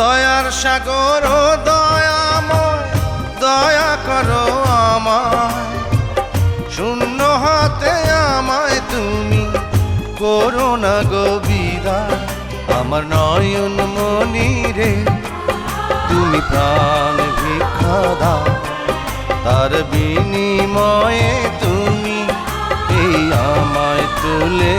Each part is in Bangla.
দয়ার সাগর দয়াময় দয়া করো আমায়। শূন্য হাতে আমায় তুমি করো না গো আমার নয়ন মনি রে, তুমি প্রাণ ভিক্ষা দাও। তার বিনিময়ে তুমি এই আমায় তুলে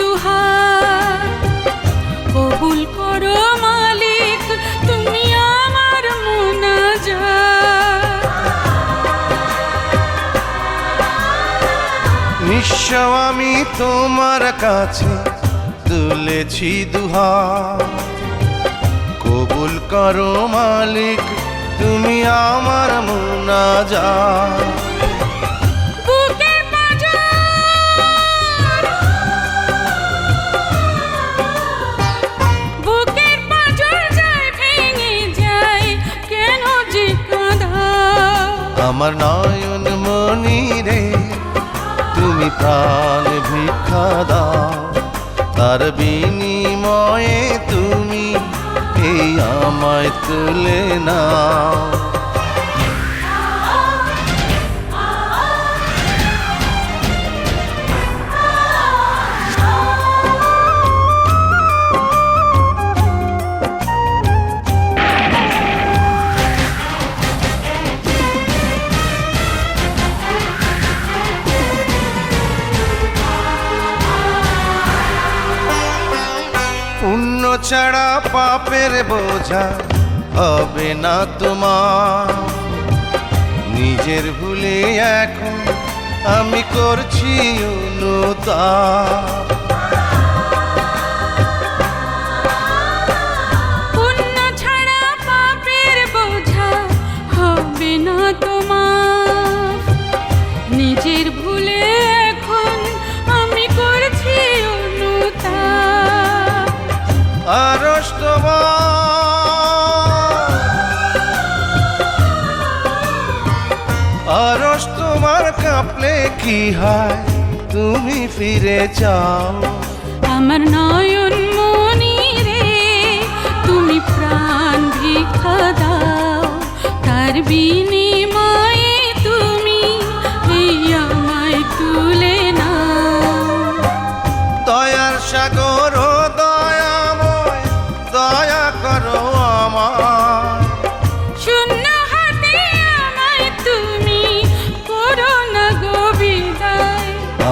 দুহার কবুল করো মালিক, তুমি আমি তোমার কাছে তুলেছি দুহার কবুল করো মালিক, তুমি আমার মুনাজা আমার নয়ন মনি রে, তুমি প্রাণ ভিক্ষা দাও। তার বিনিময়ে তুমি এই আমায় তুলে নাও। ছাড়া পাপের বোঝা হবে না তোমার। নিজের ভুলে এখন আমি করছি তোমার। নিজের ভুলে তোমার। আরস তোমার কাঁপলে কি হয়? তুমি ফিরে যাও আমার নয়ন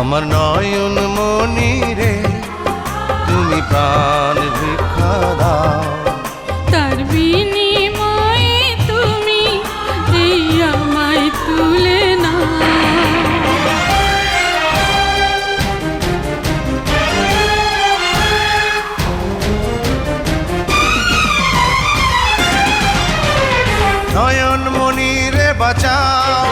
আমার নয়ন মনি রে তুমি প্রাণ ভিক্ষা দাও। তার বিনিময়ে তুমি এই আমায় তুলে না নয়ন মনি রে বাঁচাও।